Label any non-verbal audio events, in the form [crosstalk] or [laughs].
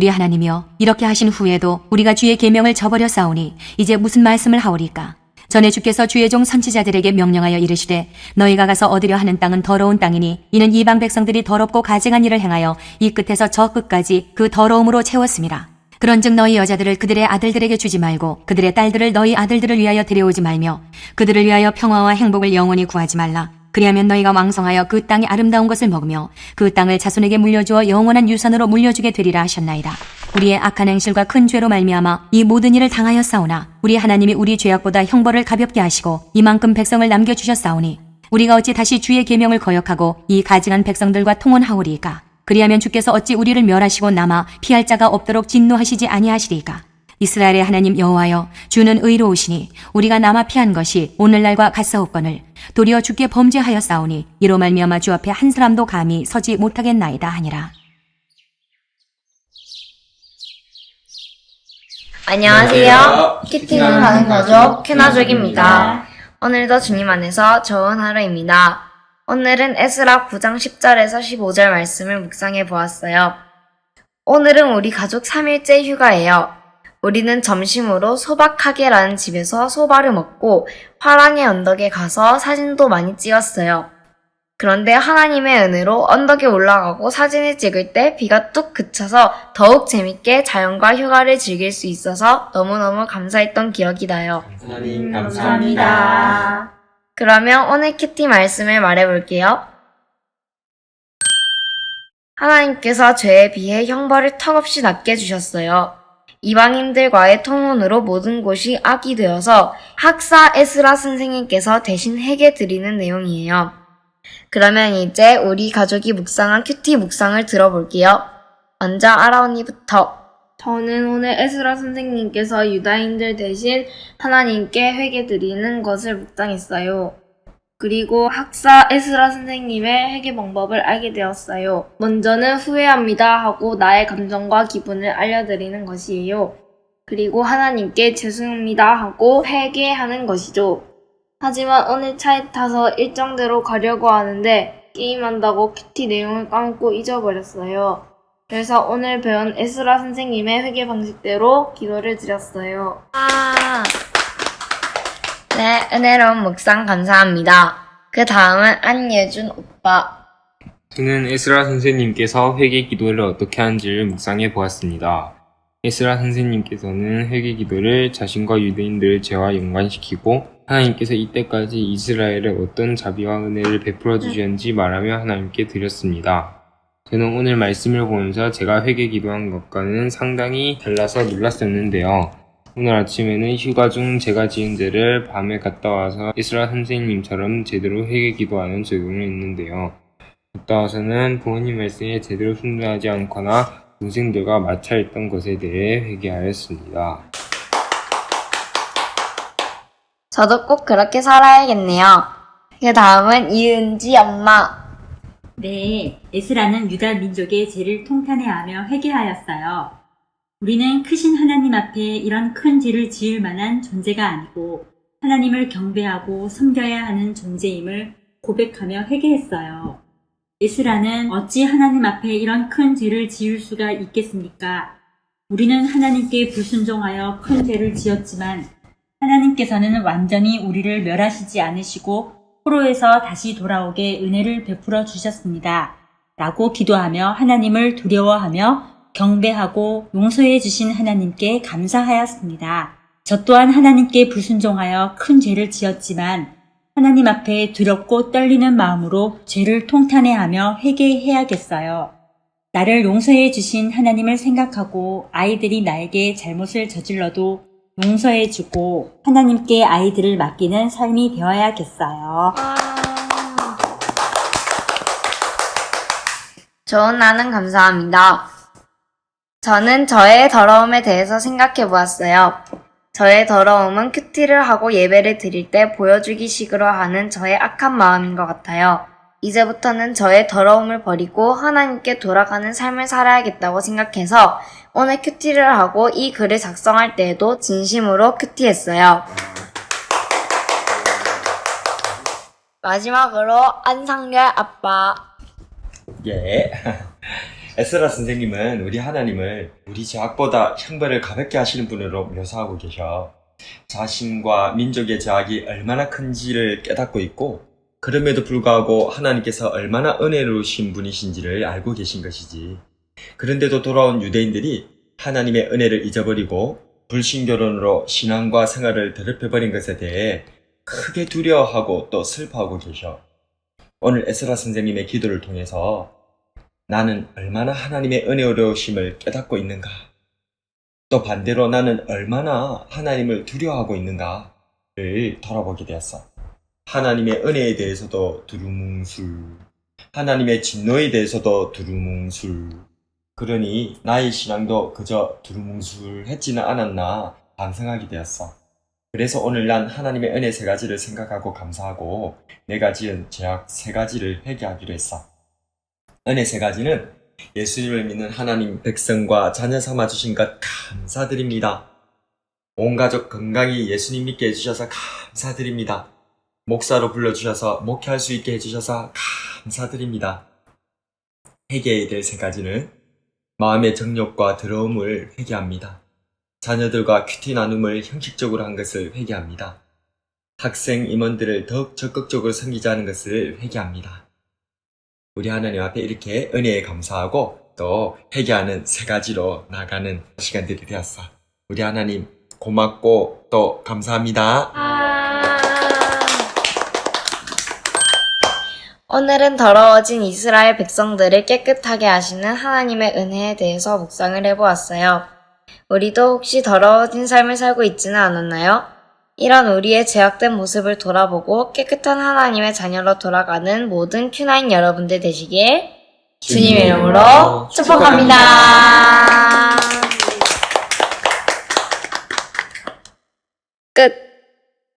우리 하나님이여 이렇게 하신 후에도 우리가 주의 계명을 저버려 싸우니 이제 무슨 말씀을 하오리까? 전에 주께서 주의 종 선지자들에게 명령하여 이르시되 너희가 가서 얻으려 하는 땅은 더러운 땅이니 이는 이방 백성들이 더럽고 가증한 일을 행하여 이 끝에서 저 끝까지 그 더러움으로 채웠습니다 그런즉 너희 여자들을 그들의 아들들에게 주지 말고 그들의 딸들을 너희 아들들을 위하여 데려오지 말며 그들을 위하여 평화와 행복을 영원히 구하지 말라 그리하면 너희가 왕성하여 그 땅의 아름다운 것을 먹으며 그 땅을 자손에게 물려주어 영원한 유산으로 물려주게 되리라 하셨나이다. 우리의 악한 행실과 큰 죄로 말미암아 이 모든 일을 당하였사오나 우리 하나님이 우리 죄악보다 형벌을 가볍게 하시고 이만큼 백성을 남겨 주셨사오니 우리가 어찌 다시 주의 계명을 거역하고 이 가증한 백성들과 통혼하오리까 그리하면 주께서 어찌 우리를 멸하시고 남아 피할 자가 없도록 진노하시지 아니하시리까 이스라엘의 하나님 여호와여 주는 의로우시니 우리가 남아 피한 것이 오늘날과 같사옵거늘 도리어 주께 범죄하였사오니 이로 말미암아 주 앞에 한 사람도 감히 서지 못하겠나이다 하니라 안녕하세요. 키티는 가는 가족, 캐나족입니다. 오늘도 주님 안에서 좋은 하루입니다. 오늘은 에스라 9장 10절에서 15절 말씀을 묵상해 보았어요. 오늘은 우리 가족 3일째 휴가예요. 우리는 점심으로 소박하게라는 집에서 소바를 먹고 화랑의 언덕에 가서 사진도 많이 찍었어요. 그런데 하나님의 은혜로 언덕에 올라가고 사진을 찍을 때 비가 뚝 그쳐서 더욱 재밌게 자연과 휴가를 즐길 수 있어서 너무너무 감사했던 기억이 나요. 하나님 감사합니다. 그러면 오늘 키티 말씀을 말해볼게요. 하나님께서 죄에 비해 형벌을 턱없이 낮게 주셨어요. 이방인들과의 통혼으로 모든 곳이 악이 되어서 학사 에스라 선생님께서 대신 회개 드리는 내용이에요. 그러면 이제 우리 가족이 묵상한 큐티 묵상을 들어볼게요. 먼저 아라 언니부터. 저는 오늘 에스라 선생님께서 유다인들 대신 하나님께 회개 드리는 것을 묵상했어요. 그리고 학사 에스라 선생님의 회개 방법을 알게 되었어요. 먼저는 후회합니다 하고 나의 감정과 기분을 알려드리는 것이에요. 그리고 하나님께 죄송합니다 하고 회개하는 것이죠. 하지만 오늘 차에 타서 일정대로 가려고 하는데 게임한다고 큐티 내용을 까먹고 잊어버렸어요. 그래서 오늘 배운 에스라 선생님의 회계 방식대로 기도를 드렸어요. 아. 네, 은혜로운 묵상 감사합니다. 그 다음은 안예준 오빠. 저는 에스라 선생님께서 회개 기도를 어떻게 하는지를 묵상해 보았습니다. 에스라 선생님께서는 회개 기도를 자신과 유대인들의 죄와 연관시키고 하나님께서 이때까지 이스라엘에 어떤 자비와 은혜를 베풀어 주셨는지 말하며 하나님께 드렸습니다. 저는 오늘 말씀을 보면서 제가 회개 기도한 것과는 상당히 달라서 놀랐었는데요. 오늘 아침에는 휴가 중 제가 지은 죄를 밤에 갔다 와서 이스라 선생님처럼 제대로 회개 기도하는 적용을 했는데요. 갔다 와서는 부모님 말씀에 제대로 순종하지 않거나 동생들과 마찰했던 것에 대해 회개하였습니다. 저도 꼭 그렇게 살아야겠네요. 그 다음은 이은지 엄마. 네, 에스라는 유다 민족의 죄를 통탄해하며 회개하였어요. 우리는 크신 하나님 앞에 이런 큰 죄를 지을 만한 존재가 아니고 하나님을 경배하고 섬겨야 하는 존재임을 고백하며 회개했어요. 에스라는 어찌 하나님 앞에 이런 큰 죄를 지을 수가 있겠습니까? 우리는 하나님께 불순종하여 큰 죄를 지었지만 하나님께서는 완전히 우리를 멸하시지 않으시고 포로에서 다시 돌아오게 은혜를 베풀어 주셨습니다. 라고 기도하며 하나님을 두려워하며 경배하고 용서해 주신 하나님께 감사하였습니다. 저 또한 하나님께 불순종하여 큰 죄를 지었지만 하나님 앞에 두렵고 떨리는 마음으로 죄를 통탄해하며 회개해야겠어요. 나를 용서해 주신 하나님을 생각하고 아이들이 나에게 잘못을 저질러도 용서해 주고 하나님께 아이들을 맡기는 삶이 되어야겠어요. 좋은 나는 감사합니다. 저는 저의 더러움에 대해서 생각해 보았어요. 저의 더러움은 큐티를 하고 예배를 드릴 때 보여주기 식으로 하는 저의 악한 마음인 것 같아요. 이제부터는 저의 더러움을 버리고 하나님께 돌아가는 삶을 살아야겠다고 생각해서 오늘 큐티를 하고 이 글을 작성할 때에도 진심으로 큐티했어요. 마지막으로 안상렬 아빠. 예. [laughs] 에스라 선생님은 우리 하나님을 우리 제약보다 형벌을 가볍게 하시는 분으로 묘사하고 계셔. 자신과 민족의 제약이 얼마나 큰지를 깨닫고 있고, 그럼에도 불구하고 하나님께서 얼마나 은혜로우신 분이신지를 알고 계신 것이지. 그런데도 돌아온 유대인들이 하나님의 은혜를 잊어버리고 불신결혼으로 신앙과 생활을 더럽혀버린 것에 대해 크게 두려워하고 또 슬퍼하고 계셔. 오늘 에스라 선생님의 기도를 통해서 나는 얼마나 하나님의 은혜로우심을 깨닫고 있는가? 또 반대로 나는 얼마나 하나님을 두려워하고 있는가를 돌아보게 되었어. 하나님의 은혜에 대해서도 두루뭉술, 하나님의 진노에 대해서도 두루뭉술. 그러니 나의 신앙도 그저 두루뭉술했지는 않았나 반성하게 되었어. 그래서 오늘 난 하나님의 은혜 세 가지를 생각하고 감사하고 내가 지은 죄악 세 가지를 회개하기로 했어. 은혜 세 가지는 예수님을 믿는 하나님 백성과 자녀 삼아 주신 것 감사드립니다. 온 가족 건강히 예수님 믿게 해주셔서 감사드립니다. 목사로 불러주셔서 목회할 수 있게 해주셔서 감사드립니다. 회개해야 될 세 가지는 마음의 정욕과 더러움을 회개합니다. 자녀들과 큐티 나눔을 형식적으로 한 것을 회개합니다. 학생 임원들을 더욱 적극적으로 섬기자는 것을 회개합니다. 우리 하나님 앞에 이렇게 은혜에 감사하고 또 회개하는 세 가지로 나가는 시간들이 되었어. 우리 하나님 고맙고 또 감사합니다. 오늘은 더러워진 이스라엘 백성들을 깨끗하게 하시는 하나님의 은혜에 대해서 묵상을 해보았어요. 우리도 혹시 더러워진 삶을 살고 있지는 않았나요? 이런 우리의 제약된 모습을 돌아보고 깨끗한 하나님의 자녀로 돌아가는 모든 큐나인 여러분들 되시길 주님의 이름으로 축복합니다.